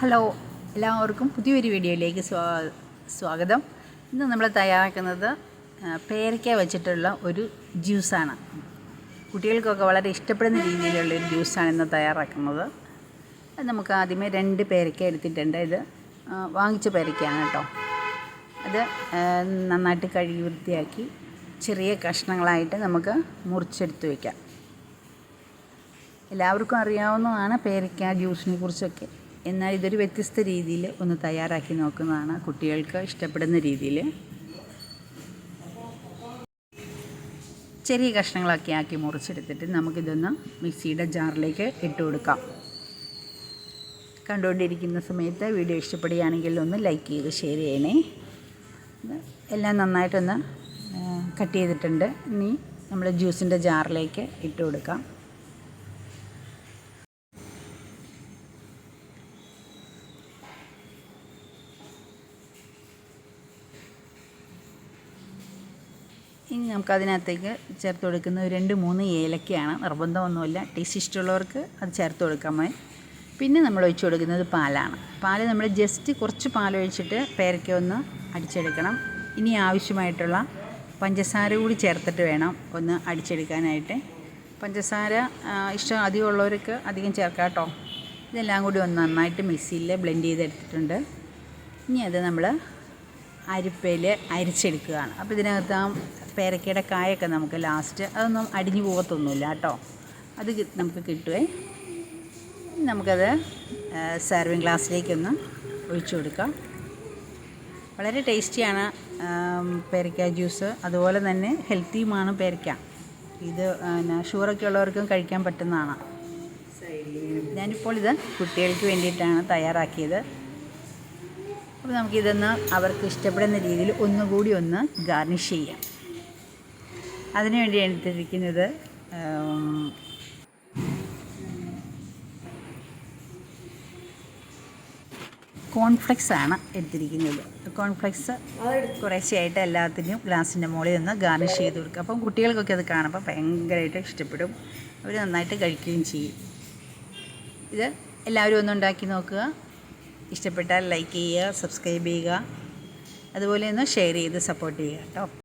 Hello എല്ലാവർക്കും പുതിയൊരു വീഡിയോയിലേക്ക് സ്വാ സ്വാഗതം. ഇന്ന് നമ്മൾ തയ്യാറാക്കുന്നത് പേരയ്ക്ക വെച്ചിട്ടുള്ള ഒരു ജ്യൂസാണ്. കുട്ടികൾക്കൊക്കെ വളരെ ഇഷ്ടപ്പെടുന്ന രീതിയിലുള്ള ഒരു ജ്യൂസാണ് ഇന്ന് തയ്യാറാക്കുന്നത്. നമുക്ക് ആദ്യമേ രണ്ട് പേരയ്ക്ക എടുത്തിട്ടുണ്ട്. ഇത് വാങ്ങിച്ച പേരയ്ക്കയാണ് കേട്ടോ. അത് നന്നായിട്ട് കഴുകി വൃത്തിയാക്കി ചെറിയ കഷ്ണങ്ങളായിട്ട് നമുക്ക് മുറിച്ചെടുത്ത് വയ്ക്കാം എല്ലാവർക്കും അറിയാവുന്നതാണ് പേരയ്ക്ക ജ്യൂസിനെ കുറിച്ചൊക്കെ. എന്നാൽ ഇതൊരു വ്യത്യസ്ത രീതിയിൽ ഒന്ന് തയ്യാറാക്കി നോക്കുന്നതാണ് കുട്ടികൾക്ക് ഇഷ്ടപ്പെടുന്ന രീതിയിൽ. ചെറിയ കഷ്ണങ്ങളൊക്കെ ആക്കി മുറിച്ചെടുത്തിട്ട് നമുക്കിതൊന്ന് മിക്സിയുടെ ജാറിലേക്ക് ഇട്ട് കൊടുക്കാം. കണ്ടുകൊണ്ടിരിക്കുന്ന സമയത്ത് വീഡിയോ ഇഷ്ടപ്പെടുകയാണെങ്കിൽ ഒന്ന് ലൈക്ക് ചെയ്ത് ഷെയർ ചെയ്യണേ. എല്ലാം നന്നായിട്ടൊന്ന് കട്ട് ചെയ്തിട്ടുണ്ട്. ഇനി നമ്മൾ ജ്യൂസിന്റെ ജാറിലേക്ക് ഇട്ട് കൊടുക്കാം. ഇനി നമുക്ക് അതിനകത്തേക്ക് ചേർത്ത് കൊടുക്കുന്ന രണ്ട് മൂന്ന് ഏലക്കയാണ്. നിർബന്ധമൊന്നുമില്ല. ടേസ്റ്റ് ഇഷ്ടമുള്ളവർക്ക് അത് ചേർത്ത് കൊടുക്കാൻ മതി. പിന്നെ നമ്മൾ ഒഴിച്ചു കൊടുക്കുന്നത് പാലാണ്. പാൽ നമ്മൾ ജസ്റ്റ് കുറച്ച് പാലൊഴിച്ചിട്ട് പേരയ്ക്ക ഒന്ന് അടിച്ചെടുക്കണം. ഇനി ആവശ്യമായിട്ടുള്ള പഞ്ചസാര കൂടി ചേർത്തിട്ട് വേണം ഒന്ന് അടിച്ചെടുക്കാനായിട്ട്. പഞ്ചസാര ഇഷ്ടം അധികമുള്ളവർക്ക് അധികം ചേർക്കാം കേട്ടോ. ഇതെല്ലാം കൂടി ഒന്ന് നന്നായിട്ട് മിക്സിയിൽ ബ്ലെൻഡ് ചെയ്തെടുത്തിട്ടുണ്ട്. ഇനി അത് നമ്മൾ അരിപ്പയിൽ അരിച്ചെടുക്കുകയാണ്. അപ്പോൾ ഇതിനകത്ത് ആ പേരക്കയുടെ കായൊക്കെ നമുക്ക് ലാസ്റ്റ് അതൊന്നും അടിഞ്ഞു പോകത്തൊന്നുമില്ല കേട്ടോ. അത് നമുക്ക് കിട്ടുവേ. നമുക്കത് സെർവിങ് ഗ്ലാസ്സിലേക്കൊന്ന് ഒഴിച്ചു കൊടുക്കാം. വളരെ ടേസ്റ്റിയാണ് പേരക്ക പേരയ്ക്ക ജ്യൂസ്. അതുപോലെ തന്നെ ഹെൽത്തിയുമാണ് പേരക്ക. ഇത് പിന്നെ ഷുഗറൊക്കെ ഉള്ളവർക്കും കഴിക്കാൻ പറ്റുന്നതാണ്. ഞാനിപ്പോൾ ഇത് കുട്ടികൾക്ക് വേണ്ടിയിട്ടാണ് തയ്യാറാക്കിയത്. അപ്പോൾ നമുക്കിതൊന്ന് അവർക്ക് ഇഷ്ടപ്പെടുന്ന രീതിയിൽ ഒന്നുകൂടി ഒന്ന് ഗാർണിഷ് ചെയ്യാം. അതിനു വേണ്ടി എടുത്തിരിക്കുന്നത് കോൺഫ്ലക്സ് ആണ് എടുത്തിരിക്കുന്നത്. കോൺഫ്ലെക്സ് കുറേശ്ശെയായിട്ട് എല്ലാത്തിനും ഗ്ലാസിന്റെ മുകളിൽ ഒന്ന് ഗാർണിഷ് ചെയ്ത് കൊടുക്കുക. അപ്പം കുട്ടികൾക്കൊക്കെ അത് കാണുമ്പോൾ ഭയങ്കരമായിട്ട് ഇഷ്ടപ്പെടും. അവർ നന്നായിട്ട് കഴിക്കുകയും ചെയ്യും. ഇത് എല്ലാവരും ഒന്ന് ഉണ്ടാക്കി നോക്കുക. ഇഷ്ടപ്പെട്ടാൽ ലൈക്ക് ചെയ്യുക സബ്സ്ക്രൈബ് ചെയ്യുക. അതുപോലെ ഒന്ന് ഷെയർ ചെയ്ത് സപ്പോർട്ട് ചെയ്യുക കേട്ടോ